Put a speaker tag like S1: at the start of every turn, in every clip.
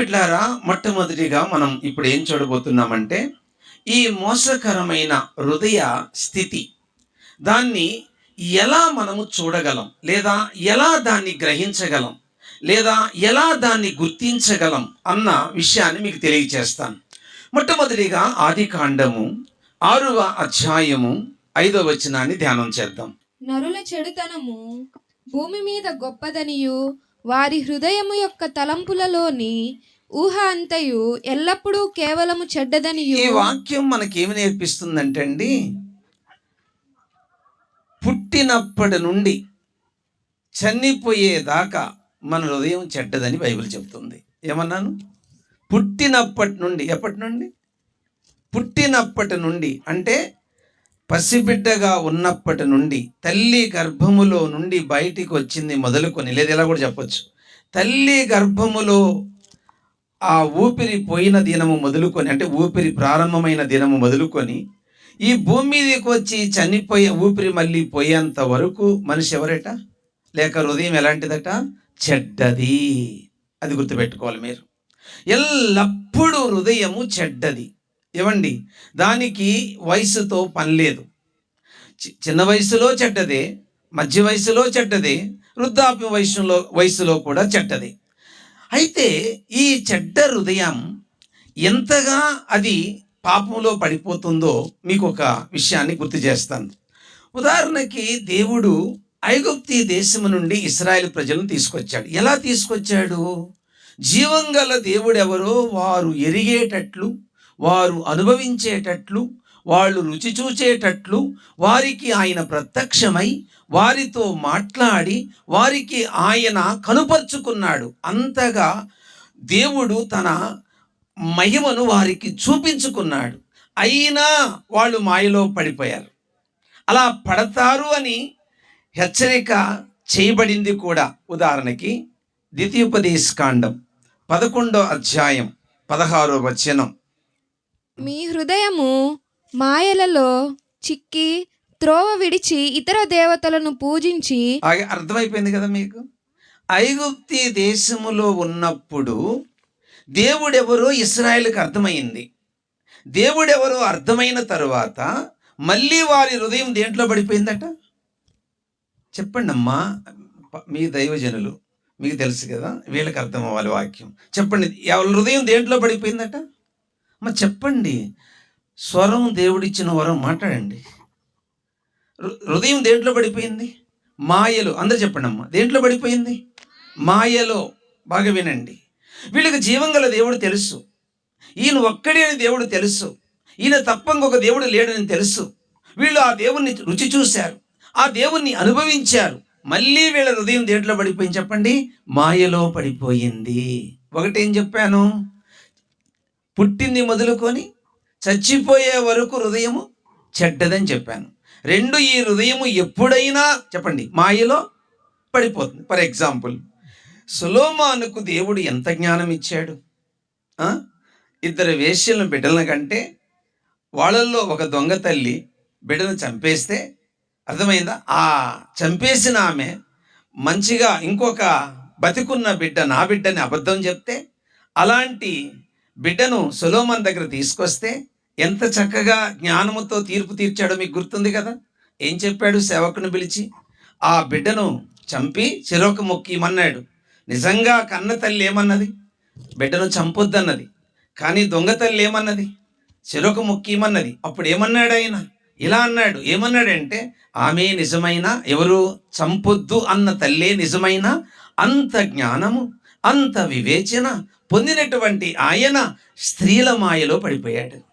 S1: బిడ్డారా మొట్టమొదటిగా మనం ఇప్పుడు ఏం చూడబోతున్నామంటే ఈ మోసకరమైన హృదయ స్థితి. దాన్ని ఎలా మనము చూడగలం? లేదా ఎలా దాన్ని గ్రహించగలం? లేదా ఎలా దాన్ని గుర్తించగలం? అన్న విషయాన్ని మీకు తెలియచేస్తాను. మొట్టమొదటిగా ఆది కాండము ఆరవ అధ్యాయము ఐదవ వచనాన్ని ధ్యానం చేద్దాం.
S2: నరుల చెడుతనము భూమి మీద గొప్పదనియు వారి హృదయము యొక్క తలంపులలోని ఊహ అంతయు ఎల్లప్పుడూ కేవలము చెడ్డదని
S1: ఈ వాక్యం మనకేమి నేర్పిస్తుందంటే అండి పుట్టినప్పటి నుండి చనిపోయేదాకా మన హృదయం చెడ్డదని బైబిల్ చెప్తుంది ఏమన్నాను? పుట్టినప్పటి నుండి ఎప్పటి నుండి? పుట్టినప్పటి నుండి అంటే పసిబిడ్డగా ఉన్నప్పటి నుండి తల్లి గర్భములో నుండి బయటికి వచ్చింది మొదలుకొని లేదు ఇలా కూడా చెప్పొచ్చు. తల్లి గర్భములో ఆ ఊపిరి పోయిన దినము మొదలుకొని అంటే ఊపిరి ప్రారంభమైన దినము మొదలుకొని ఈ భూమి మీదకి వచ్చి చనిపోయే ఊపిరి మళ్ళీ పోయేంత వరకు మనిషి ఎవరట? లేక హృదయం ఎలాంటిదట? చెడ్డది. అది గుర్తుపెట్టుకోవాలి మీరు. ఎల్లప్పుడూ హృదయము చెడ్డది. ఏమండి? దానికి వయసుతో పని లేదు. చి- చిన్న వయసులో చెడ్డదే మధ్య వయసులో చెడ్డదే వృద్ధాప్య వయసులో వయసులో కూడా చెడ్డదే. అయితే ఈ చెడ్డ హృదయం ఎంతగా అది పాపంలో పడిపోతుందో మీకు ఒక విషయాన్ని గుర్తు చేస్తాను. ఉదాహరణకి దేవుడు ఐగుప్తి దేశం నుండి ఇస్రాయేల్ ప్రజలను తీసుకొచ్చాడు. ఎలా తీసుకొచ్చాడు? జీవం గల దేవుడెవరో వారు ఎరిగేటట్లు వారు అనుభవించేటట్లు వాళ్ళు రుచి చూచేటట్లు వారికి ఆయన ప్రత్యక్షమై వారితో మాట్లాడి వారికి ఆయన కనుపరుచుకున్నాడు. అంతగా దేవుడు తన మహిమను వారికి చూపించుకున్నాడు. అయినా వాళ్ళు మాయలో పడిపోయారు. అలా పడతారు అని హెచ్చరిక చేయబడింది కూడా ఉదాహరణకి ద్వితీయోపదేశకాండం పదకొండో అధ్యాయం పదహారో వచనం.
S2: మీ హృదయము మాయలలో చిక్కి త్రోవ విడిచి ఇతర దేవతలను పూజించి
S1: అర్థమైపోయింది కదా మీకు? ఐగుప్తి దేశములో ఉన్నప్పుడు దేవుడెవరో ఇస్రాయేల్కి అర్థమైంది దేవుడెవరో అర్థమైన తరువాత మళ్ళీ వారి హృదయం దేంట్లో పడిపోయిందట? చెప్పండి అమ్మా మీ దైవజనులు మీకు తెలుసు కదా వీళ్ళకి అర్థం అవ్వాలి వాక్యం. చెప్పండి ఎవరి హృదయం దేంట్లో పడిపోయిందట? అమ్మ చెప్పండి. స్వరం దేవుడిచ్చిన వరం మాట్లాడండి. హృదయం దేంట్లో పడిపోయింది? మాయలు. అందరు చెప్పండి అమ్మ దేంట్లో పడిపోయింది? మాయలో. బాగా వినండి. వీళ్ళకి జీవం గల దేవుడు తెలుసు. ఈయన ఒక్కడే అని దేవుడు తెలుసు. ఈయన తప్ప ఇంకొక దేవుడు లేడని తెలుసు. వీళ్ళు ఆ దేవుణ్ణి రుచి చూశారు. ఆ దేవుణ్ణి అనుభవించారు. మళ్ళీ వీళ్ళ హృదయం దేంట్లో పడిపోయింది చెప్పండి? మాయలో పడిపోయింది. ఒకటేం చెప్పాను? పుట్టింది మొదలుకొని చచ్చిపోయే వరకు హృదయము చెడ్డదని చెప్పాను. రెండు ఈ హృదయము ఎప్పుడైనా చెప్పండి మాయలో పడిపోతుంది. ఫర్ ఎగ్జాంపుల్ సులోమానుకు దేవుడు ఎంత జ్ఞానం ఇచ్చాడు? ఇద్దరు వేష్యలను బిడ్డలను కంటే వాళ్ళల్లో ఒక దొంగ తల్లి బిడ్డను చంపేస్తే అర్థమైందా? ఆ చంపేసిన ఆమె మంచిగా ఇంకొక బతికున్న బిడ్డ నా బిడ్డని అబద్ధం చెప్తే అలాంటి బిడ్డను సులోమన్ దగ్గర తీసుకొస్తే ఎంత చక్కగా జ్ఞానముతో తీర్పు తీర్చాడో మీకు గుర్తుంది కదా? ఏం చెప్పాడు సేవకుని పిలిచి? ఆ బిడ్డను చంపి చెరొక మొక్కిమన్నాడు నిజంగా కన్న తల్లి ఏమన్నది? బిడ్డను చంపొద్దన్నది. కానీ దొంగ తల్లి ఏమన్నది? చెరొక మొక్కిమన్నది అప్పుడు ఏమన్నాడు ఆయన? ఇలా అన్నాడు. ఏమన్నాడంటే ఆమె నిజమైన ఎవరు? చంపొద్దు అన్న తల్లే నిజమైన అంత జ్ఞానము అంత వివేచన పొందినటువంటి ఆయన స్త్రీల మాయలో పడిపోయాడు.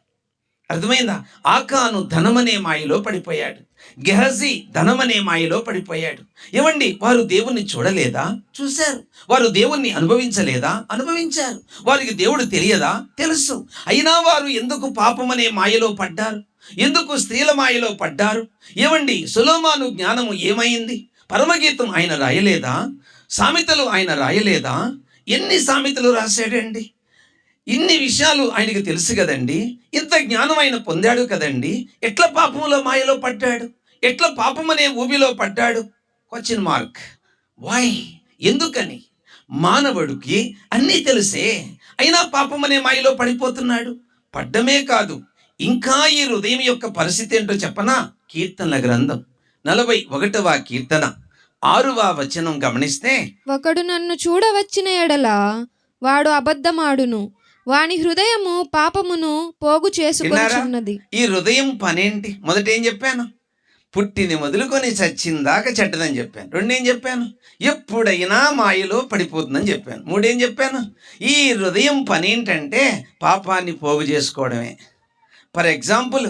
S1: అర్థమైందా? ఆకాను ధనమనే మాయలో పడిపోయాడు. గెహజీ ధనమనే మాయలో పడిపోయాడు. ఏమండి వారు దేవుణ్ణి చూడలేదా? చూశారు. వారు దేవుణ్ణి అనుభవించలేదా? అనుభవించారు. వారికి దేవుడు తెలియదా? తెలుసు. అయినా వారు ఎందుకు పాపమనే మాయలో పడ్డారు? ఎందుకు స్త్రీల మాయలో పడ్డారు? ఏమండి సులోమాను జ్ఞానము ఏమైంది? పరమగీతం ఆయన రాయలేదా? సామెతలు ఆయన రాయలేదా? ఎన్ని సామెతలు రాశాడండి? ఇన్ని విషయాలు ఆయనకి తెలుసు కదండి. ఇంత జ్ఞానం ఆయన పొందాడు కదండి. ఎట్లా పాపములో మాయలో పడ్డాడు? ఎట్లా పాపం అనే ఊబిలో పడ్డాడు? క్వశ్చన్ మార్క్ వై ఎందుకని? మానవుడికి అన్నీ తెలిసే. అయినా పాపం అనే మాయలో పడిపోతున్నాడు? పడ్డమే కాదు. ఇంకా ఈ హృదయం యొక్క పరిస్థితి ఏంటో చెప్పనా? కీర్తనల గ్రంథం. నలభై ఒకటవ కీర్తన. ఆరువ వచనం గమనిస్తే
S2: ఒకడు నన్ను చూడవచ్చిన ఎడల వాడు అబద్ధమాడును. వాని హృదయము పాపమును పోగు చేసుకొనుచున్నది
S1: ఈ హృదయం పనేంటి? మొదట ఏం చెప్పాను? పుట్టింది మొదలుకొని చచ్చిందాకా చెడ్డదని చెప్పాను. రెండేం చెప్పాను? ఎప్పుడైనా మాయలో పడిపోతుందని చెప్పాను. మూడేం చెప్పాను? ఈ హృదయం పనేంటంటే పాపాన్ని పోగు చేసుకోవడమే. ఫర్ ఎగ్జాంపుల్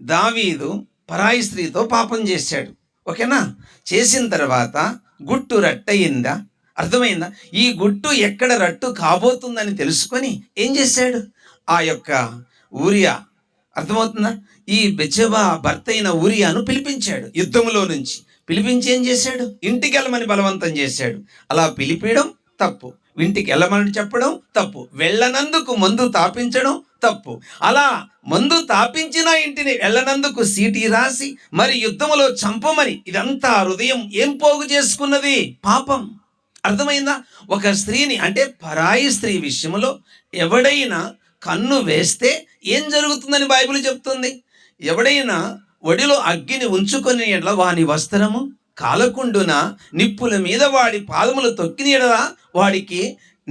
S1: దావీదు పరాయి స్త్రీతో పాపం చేశాడు. ఓకేనా? చేసిన తర్వాత గుట్టు రట్టయిందా? అర్థమైందా? ఈ గుట్టు ఎక్కడ రట్టు కాబోతుందని తెలుసుకొని ఏం చేశాడు? ఆ యొక్క ఊరియా అర్థమవుతుందా? ఈ బెజబా భర్త అయిన ఊరియాను పిలిపించాడు యుద్ధములో నుంచి. పిలిపించి ఏం చేశాడు? ఇంటికి వెళ్ళమని బలవంతం చేశాడు. అలా పిలిపించడం తప్పు. ఇంటికి వెళ్ళమని చెప్పడం తప్పు. వెళ్ళనందుకు మందు తాపించడం తప్పు. అలా మందు తాపించిన ఇంటిని వెళ్ళనందుకు సీటీ రాసి మరి యుద్ధములో చంపమని ఇదంతా హృదయం ఏం పోగు చేసుకున్నది? పాపం. అర్థమైందా? ఒక స్త్రీని అంటే పరాయి స్త్రీ విషయంలో ఎవడైనా కన్ను వేస్తే ఏం జరుగుతుందని బైబిల్ చెప్తుంది? ఎవడైనా ఒడిలో అగ్గిని ఉంచుకొని ఎడల వాని వస్త్రము కాలకుండున నిప్పుల మీద వాడి పాదములు తొక్కిన ఎడల వాడికి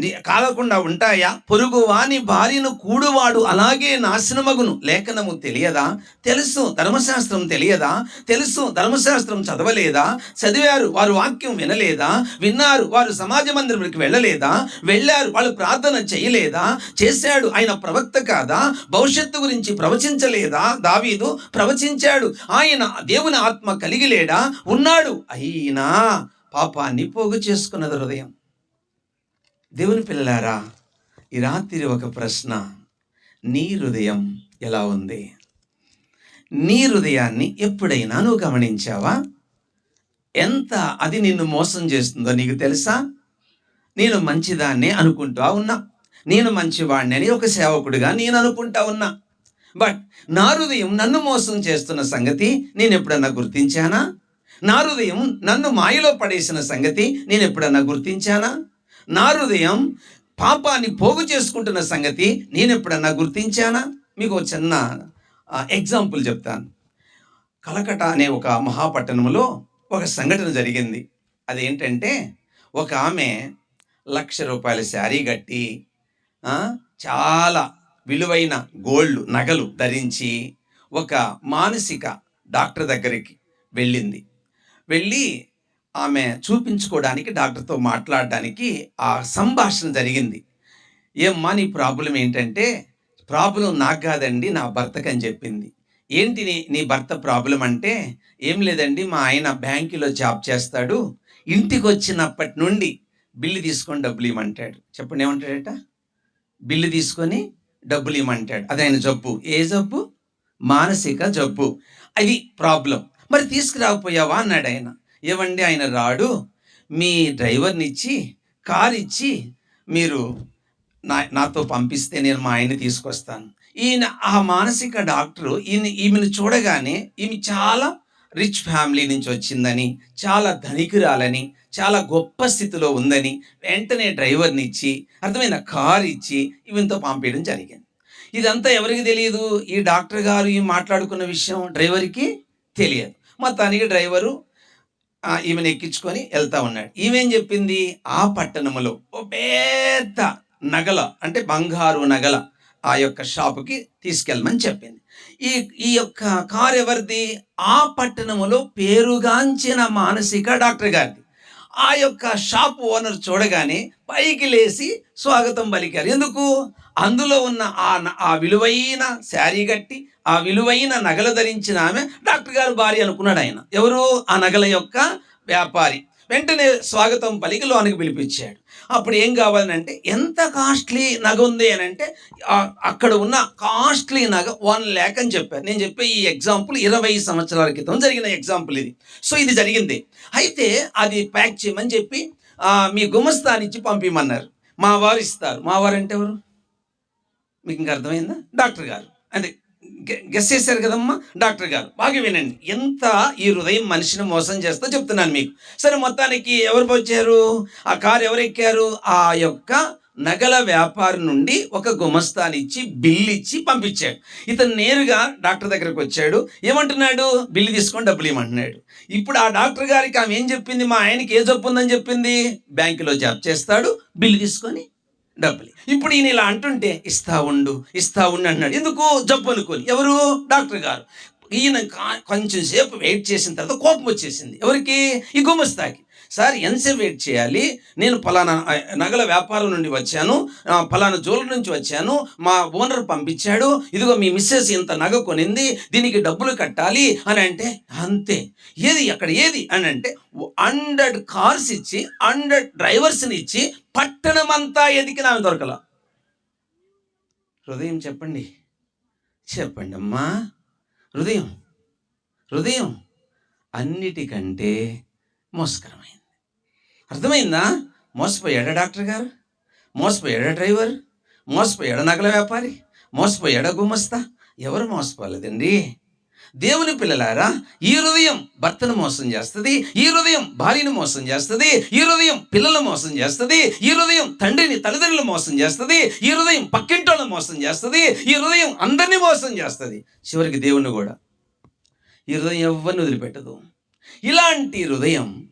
S1: కాలకుండా ఉంటాయా? పొరుగు వాని భార్యను కూడువాడు అలాగే నాశనమగును. లేఖనము తెలియదా? తెలుసు. ధర్మశాస్త్రం తెలియదా? తెలుసు. ధర్మశాస్త్రం చదవలేదా? చదివారు వారు వాక్యం వినలేదా? విన్నారు వారు సమాజ మందిరంకి వెళ్ళలేదా? వెళ్ళారు వాళ్ళు ప్రార్థన చేయలేదా? చేశాడు ఆయన ప్రవక్త కాదా? భవిష్యత్తు గురించి ప్రవచించలేదా? దావీదు ప్రవచించాడు. ఆయన దేవుని ఆత్మ కలిగిలేడా ఉన్నాడు. అయినా పాపాన్ని పోగు చేసుకున్నది హృదయం. దేవుని పిల్లలారా ఈ రాత్రి ఒక ప్రశ్న. నీ హృదయం ఎలా ఉంది? నీ హృదయాన్ని ఎప్పుడైనా నువ్వు గమనించావా? ఎంత అది నిన్ను మోసం చేస్తుందో నీకు తెలుసా? నేను మంచిదాన్నే అనుకుంటా ఉన్నా. నేను మంచివాడిని అని ఒక సేవకుడిగా నేను అనుకుంటా ఉన్నా. బట్ నా హృదయం నన్ను మోసం చేస్తున్న సంగతి నేను ఎప్పుడన్నా గుర్తించానా? నా హృదయం నన్ను మాయలో పడేసిన సంగతి నేను ఎప్పుడన్నా గుర్తించానా? నా హృదయం పాపాన్ని పోగు చేసుకుంటున్న సంగతి నేను ఎప్పుడన్నా గుర్తించానా? మీకు ఒక చిన్న ఎగ్జాంపుల్ చెప్తాను. కలకట అనే ఒక మహాపట్టణంలో ఒక సంఘటన జరిగింది. అదేంటంటే ఒక ఆమె లక్ష రూపాయల శారీ కట్టి చాలా విలువైన గోల్డ్ నగలు ధరించి ఒక మానసిక డాక్టర్ దగ్గరికి వెళ్ళింది. వెళ్ళి ఆమె చూపించుకోవడానికి డాక్టర్తో మాట్లాడడానికి ఆ సంభాషణ జరిగింది. ఏమ్మా నీ ప్రాబ్లం ఏంటంటే ప్రాబ్లం నాకు కాదండి నా భర్తకు అని చెప్పింది. ఏంటి నీ నీ భర్త ప్రాబ్లం అంటే ఏం లేదండి మా ఆయన బ్యాంకులో జాబ్ చేస్తాడు ఇంటికి వచ్చినప్పటి నుండి బిల్లు తీసుకొని డబ్బులు ఇవ్వమంటాడు. చెప్పండి ఏమంటాడట? బిల్లు తీసుకొని డబ్బులు ఇవ్వమంటాడు. అది ఆయన జబ్బు. ఏ జబ్బు? మానసిక జబ్బు. అది ప్రాబ్లం. మరి తీసుకురాకపోయావా? అన్నాడు ఆయన ఇవ్వండి ఆయన రాడు. మీ డ్రైవర్ని ఇచ్చి కార్ ఇచ్చి మీరు నా నాతో పంపిస్తే నేను మా ఆయన్ని తీసుకొస్తాను. ఈయన ఆ మానసిక డాక్టరు ఈయన ఈమెను చూడగానే ఈమె చాలా రిచ్ ఫ్యామిలీ నుంచి వచ్చిందని చాలా ధనికురాలని చాలా గొప్ప స్థితిలో ఉందని వెంటనే డ్రైవర్ని ఇచ్చి అర్థమైన కార్ ఇచ్చి ఈమెతో పంపించడం జరిగింది. ఇదంతా ఎవరికి తెలియదు? ఈ డాక్టర్ గారు ఈ మాట్లాడుకున్న విషయం డ్రైవర్కి తెలియదు. మొత్తానికి డ్రైవరు ఈమెను ఎక్కించుకొని వెళ్తా ఉన్నాడు. ఈమెం చెప్పింది? ఆ పట్టణములో ఓ పెద్ద నగల అంటే బంగారు నగల ఆ యొక్క షాపుకి తీసుకెళ్ళమని చెప్పింది. ఈ ఈ యొక్క కారు ఎవరిది ఆ పట్టణములో పేరుగాంచిన మానసిక డాక్టర్ గారిది. ఆ యొక్క షాప్ ఓనర్ చూడగానే పైకి లేచి స్వాగతం పలికారు. ఎందుకు? అందులో ఉన్న ఆ న- ఆ విలువైన శారీ కట్టి ఆ విలువైన నగలు ధరించిన ఆమె డాక్టర్ గారు భార్య అనుకున్నాడు ఆయన. ఎవరు? ఆ నగల యొక్క వ్యాపారి. వెంటనే స్వాగతం పలికి లోనికి పిలిపించాడు. అప్పుడు ఏం కావాలంటే ఎంత కాస్ట్లీ నగ ఉంది అని అంటే అక్కడ ఉన్న కాస్ట్లీ నగ వన్ ల్యాక్ అని చెప్పారు. నేను చెప్పే ఈ ఎగ్జాంపుల్ ఇరవై సంవత్సరాల క్రితం జరిగిన ఎగ్జాంపుల్ ఇది. సో ఇది జరిగింది. అయితే అది ప్యాక్ చేయమని చెప్పి మీ గుమస్తానిచ్చి పంపిమన్నారు. మా వారు ఇస్తారు. మా వారు అంటే ఎవరు? మీకు ఇంకా అర్థమైందా? డాక్టర్ గారు. అంటే గెస్ చేశారు కదమ్మా? డాక్టర్ గారు. బాగా వినండి. ఎంత ఈ హృదయం మనిషిని మోసం చేస్తా చెప్తున్నాను మీకు. సరే మొత్తానికి ఎవరు వచ్చారు? ఆ కారు ఎవరు ఎక్కారు ఆ యొక్క నగల వ్యాపారి నుండి ఒక గుమస్తానిచ్చి బిల్లు ఇచ్చి పంపించాడు. ఇతను నేరుగా డాక్టర్ దగ్గరకు వచ్చాడు. ఏమంటున్నాడు? బిల్లు తీసుకొని డబ్బులు ఇవ్వమంటున్నాడు. ఇప్పుడు ఆ డాక్టర్ గారికి ఆమె ఏం చెప్పింది? మా ఆయనకి ఏ జబ్బు ఉందని చెప్పింది? బ్యాంకులో జాబ్ చేస్తాడు. బిల్లు తీసుకొని డబ్బులు. ఇప్పుడు ఈయన ఇలా అంటుంటే ఇస్తా ఉండు ఇస్తా ఉండు అన్నాడు ఎందుకు? జబ్బు అనుకోని. ఎవరు? డాక్టర్ గారు. ఈయన కొంచెం సేపు వెయిట్ చేసిన తర్వాత కోపం వచ్చేసింది. ఎవరికి? ఈ గుమస్తాకి. సార్ ఎంతసేపు వెయిట్ చేయాలి? నేను పలానా నగల వ్యాపారం నుండి వచ్చాను ఫలానా పలానా జ్యువెలరీ నుంచి వచ్చాను మా ఓనర్ పంపించాడు ఇదిగో మీ మిస్సెస్ ఇంత నగ కొనింది దీనికి డబ్బులు కట్టాలి అని అంటే అంతే. ఏది అక్కడ ఏది అని అంటే హండ్రెడ్ కార్స్ ఇచ్చి హండ్రెడ్ డ్రైవర్స్ని ఇచ్చి పట్టణం అంతా ఎదికిన ఆమె దొరకల. హృదయం చెప్పండి. చెప్పండి అమ్మా. హృదయం. హృదయం. అన్నిటికంటే మోసకరమైంది అర్థమైందా? మోసపోయాడా డాక్టర్ గారు? మోసపోయాడా డ్రైవర్? మోసపోయాడా నగల వ్యాపారి? మోసపోయాడా గుమస్తా? ఎవరు మోసపోలేదండి? దేవుని పిల్లలారా ఈ హృదయం భర్తను మోసం చేస్తుంది ఈ హృదయం భార్యను మోసం చేస్తుంది ఈ హృదయం పిల్లలను మోసం చేస్తుంది ఈ హృదయం తండ్రిని తల్లిదండ్రులు మోసం చేస్తుంది ఈ హృదయం పక్కింటోళ్ళని మోసం చేస్తుంది ఈ హృదయం అందరినీ మోసం చేస్తుంది. చివరికి దేవుణ్ణి కూడా. ఈ హృదయం ఎవరిని వదిలిపెట్టదు. ఇలాంటి హృదయం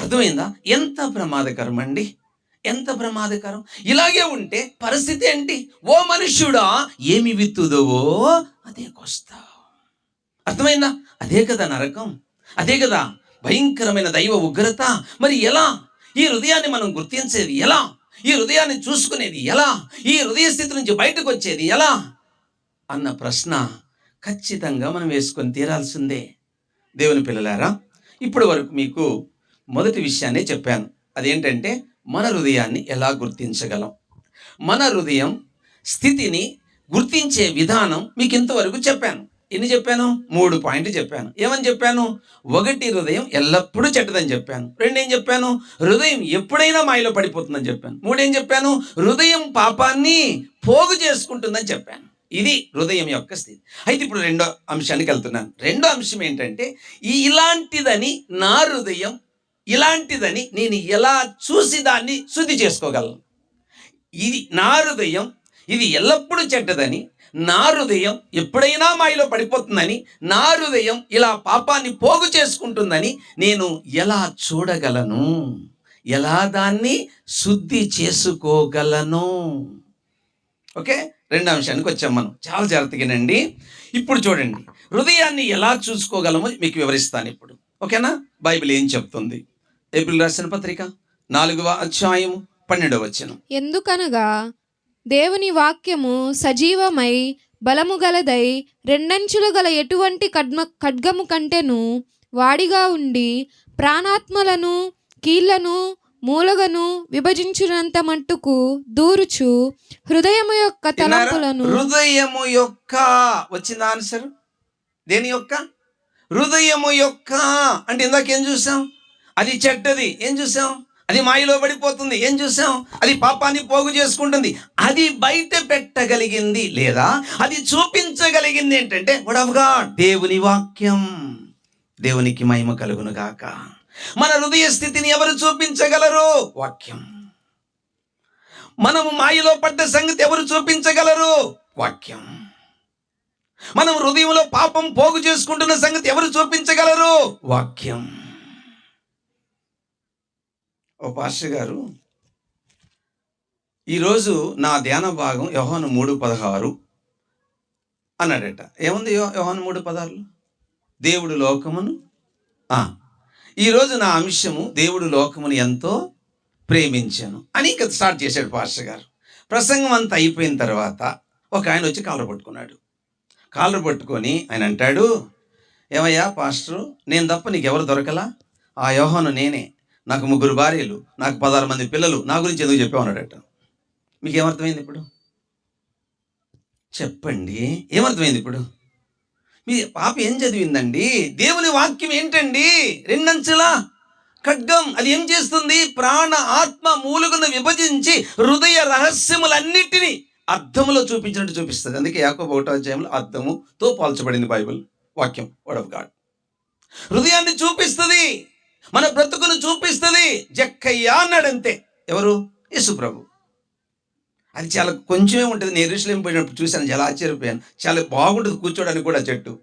S1: అర్థమైందా? ఎంత ప్రమాదకరం అండి? ఎంత ప్రమాదకరం? ఇలాగే ఉంటే పరిస్థితి ఏంటి? ఓ మనుష్యుడా ఏమి విత్తుదవో అదే కొస్తావు అర్థమైందా? అదే కదా నరకం. అదే కదా భయంకరమైన దైవ ఉగ్రత. మరి ఎలా? ఈ హృదయాన్ని మనం గుర్తించేది ఎలా? ఈ హృదయాన్ని చూసుకునేది ఎలా? ఈ హృదయ స్థితి నుంచి బయటకు వచ్చేది ఎలా? అన్న ప్రశ్న ఖచ్చితంగా మనం వేసుకొని తీరాల్సిందే. దేవుని పిల్లలారా ఇప్పటి వరకు మీకు మొదటి విషయాన్ని చెప్పాను. అదేంటంటే మన హృదయాన్ని ఎలా గుర్తించగలం? మన హృదయం స్థితిని గుర్తించే విధానం మీకు ఇంతవరకు చెప్పాను. ఎన్ని చెప్పాను? మూడు పాయింట్లు చెప్పాను. ఏమని చెప్పాను? ఒకటి హృదయం ఎల్లప్పుడూ చెడ్డదని చెప్పాను. రెండేం చెప్పాను? హృదయం ఎప్పుడైనా మాయలో పడిపోతుందని చెప్పాను. మూడేం చెప్పాను? హృదయం పాపాన్ని పోగు చేసుకుంటుందని చెప్పాను. ఇది హృదయం యొక్క స్థితి. అయితే ఇప్పుడు రెండో అంశానికి వెళ్తున్నాను. రెండో అంశం ఏంటంటే ఇలాంటిదని నా హృదయం ఇలాంటిదని నేను ఎలా చూసి దాన్ని శుద్ధి చేసుకోగలను? ఇది నా హృదయం ఇది ఎల్లప్పుడూ చెడ్డదని నా హృదయం ఎప్పుడైనా మాయలో పడిపోతుందని నా హృదయం ఇలా పాపాన్ని పోగు చేసుకుంటుందని నేను ఎలా చూడగలను? ఎలా దాన్ని శుద్ధి చేసుకోగలను? ఓకే? రెండు అంశానికి వచ్చాం మనం. చాలా జాగ్రత్తగానండి ఇప్పుడు చూడండి. హృదయాన్ని ఎలా చూసుకోగలమో మీకు వివరిస్తాను ఇప్పుడు. ఓకేనా? బైబిల్ ఏం చెప్తుంది? ఏప్రిల్ రాసిన పత్రిక? నాలుగవ అధ్యాయము పన్నెండవ వచనం.
S2: ఎందుకనగా దేవుని వాక్యము సజీవమై బలము గలదై రెండంచులు గల ఎటువంటి ఖడ్మ ఖడ్గము కంటెను వాడిగా ఉండి ప్రాణాత్మలను కీళ్ళను మూలగను విభజించునంత మట్టుకు దూరుచు హృదయము యొక్క? తలంపులను
S1: హృదయము యొక్క వచ్చిందా ఆన్సర్? దేని యొక్క? హృదయము యొక్క. అంటే ఇందాక ఏం చూసాం? అది చెడ్డది. ఏం చూసాం? అది మాయలో పడిపోతుంది. ఏం చూసాం? అది పాపాన్ని పోగు చేసుకుంటుంది. అది బయట పెట్టగలిగింది లేదా? అది చూపించగలిగింది ఏంటంటే గొడవగా దేవుని వాక్యం. దేవునికి మహిమ కలుగును గాక. మన హృదయ స్థితిని ఎవరు చూపించగలరు? వాక్యం. మనము మాయలో పడ్డ సంగతి ఎవరు చూపించగలరు? వాక్యం. మనం హృదయంలో పాపం పోగు చేసుకుంటున్న సంగతి ఎవరు చూపించగలరు? వాక్యం. ఓ పాస్టర్ గారు ఈరోజు నా ధ్యాన భాగం యోహాను మూడు పదహారు అన్నాడట. ఏముంది యో యోహాను మూడు పదహారులు? దేవుడు లోకమును ఈరోజు నా అంశము దేవుడు లోకమును ఎంతో ప్రేమించాను అని ఇంకా స్టార్ట్ చేశాడు పాస్టర్ గారు. ప్రసంగం అంతా అయిపోయిన తర్వాత ఒక ఆయన వచ్చి కాలర్ పట్టుకున్నాడు. కాలర్ పట్టుకొని ఆయన అంటాడు ఏమయ్యా పాస్టర్ నేను తప్ప నీకు ఎవరు దొరకలా? ఆ యోహాను నేనే. నాకు ముగ్గురు భార్యలు నాకు పదహారు మంది పిల్లలు నా గురించి ఎందుకు చెప్పామన్నాడట మీకు ఏమర్థమైంది ఇప్పుడు? చెప్పండి ఏమర్థమైంది ఇప్పుడు? మీ పాప ఏం చదివిందండి? దేవుని వాక్యం ఏంటండి? రెండంచెలా. ఖడ్గం అది ఏం చేస్తుంది? ప్రాణ ఆత్మ మూలుగును విభజించి హృదయ రహస్యములన్నిటినీ అర్థములో చూపించినట్టు చూపిస్తుంది. అందుకే యాకోబ ఒకటో అధ్యాయంలో అర్థముతో పోల్చబడింది బైబిల్ వాక్యం వర్డ్ ఆఫ్ గాడ్ హృదయాన్ని చూపిస్తుంది. మన బ్రతుకును చూపిస్తుంది జక్కయ్య అన్నాడంతే. ఎవరు? యేసు ప్రభు. అది చాలా కొంచెమే ఉంటుంది. నేను ఎరుసలేం పోయినప్పుడు చూశాను చాలా ఆశ్చర్యపోయాను. చాలా బాగుంటుంది కూర్చోడానికి కూడా చెట్టు.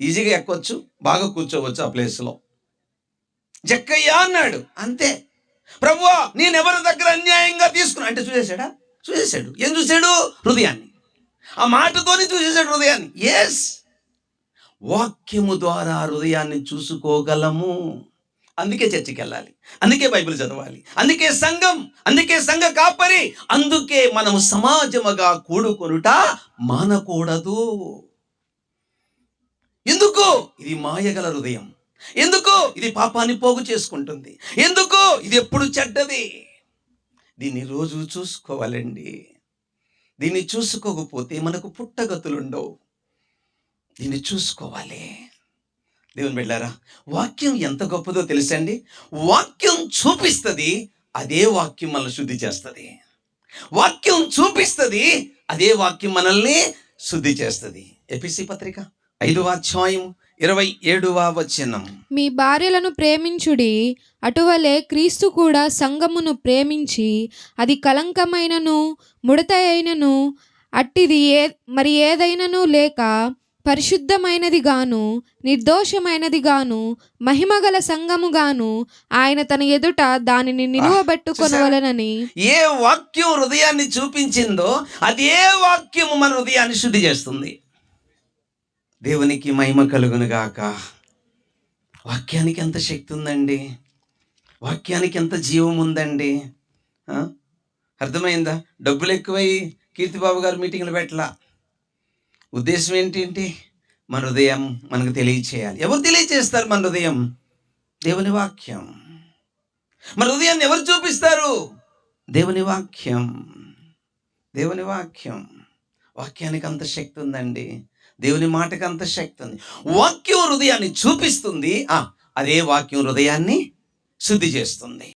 S1: ఈజీగా ఎక్కొచ్చు బాగా కూర్చోవచ్చు ఆ ప్లేస్లో. జక్కయ్య అన్నాడు అంతే. ప్రభువా నేను ఎవరి దగ్గర అన్యాయంగా తీసుకున్నా? అంటే చూసేశాడా? చూసేశాడు. ఏం చూశాడు? హృదయాన్ని. ఆ మాటతోనే చూసేశాడు హృదయాన్ని. ఎస్ వాక్యము ద్వారా హృదయాన్ని చూసుకోగలము. అందుకే చర్చికి వెళ్ళాలి అందుకే బైబిల్ చదవాలి. అందుకే సంఘం అందుకే సంఘ కాపరి. అందుకే మనము సమాజముగా కూడుకొనుట మానకూడదు. ఎందుకు? ఇది మాయగల హృదయం. ఎందుకు? ఇది పాపాన్ని పోగు చేసుకుంటుంది. ఎందుకు? ఇది ఎప్పుడు చెడ్డది? దీన్ని రోజు చూసుకోవాలండి. దీన్ని చూసుకోకపోతే మనకు పుట్టగతులుండవు. దీన్ని చూసుకోవాలి. దేవుని వెళ్ళారా వాక్యం ఎంత గొప్పదో తెలుసండి? వాక్యం చూపిస్తుంది అదే వాక్యం మనల్ని శుద్ధి చేస్తుంది. వాక్యం చూపిస్తుంది అదే వాక్యం మనల్ని శుద్ధి చేస్తుంది. ఎపిసి పత్రిక ఐదవ అధ్యాయం ఇరవై ఏడవ వచనం.
S2: మీ భార్యలను ప్రేమించుడి అటువలే క్రీస్తు కూడా సంగమును ప్రేమించి అది కలంకమైనను ముడత అయినను అట్టిది ఏ మరి ఏదైనను లేక పరిశుద్ధమైనది గాను నిర్దోషమైనది గాను మహిమగల సంఘము గాను ఆయన తన ఎదుట దానిని నిలువబెట్టుకొనవలనని
S1: ఏ వాక్యం హృదయాన్ని చూపించిందో అది ఏ వాక్యము మన హృదయాన్ని శుద్ధి చేస్తుంది. దేవునికి మహిమ కలుగును గాక. వాక్యానికి ఎంత శక్తి ఉందండి? వాక్యానికి ఎంత జీవం ఉందండి? అర్థమైందా? డబ్బులు ఎక్కువై కీర్తిబాబు గారు మీటింగ్లు పెట్టలా. ఉద్దేశం ఏంటి మన హృదయం మనకు తెలియచేయాలి. ఎవరు తెలియచేస్తారు మన హృదయం? దేవుని వాక్యం. మన హృదయాన్ని ఎవరు చూపిస్తారు? దేవుని వాక్యం. దేవుని వాక్యం. వాక్యానికి అంత శక్తి ఉందండి. దేవుని మాటకి అంత శక్తి ఉంది. వాక్యం హృదయాన్ని చూపిస్తుంది. అదే వాక్యం హృదయాన్ని శుద్ధి చేస్తుంది.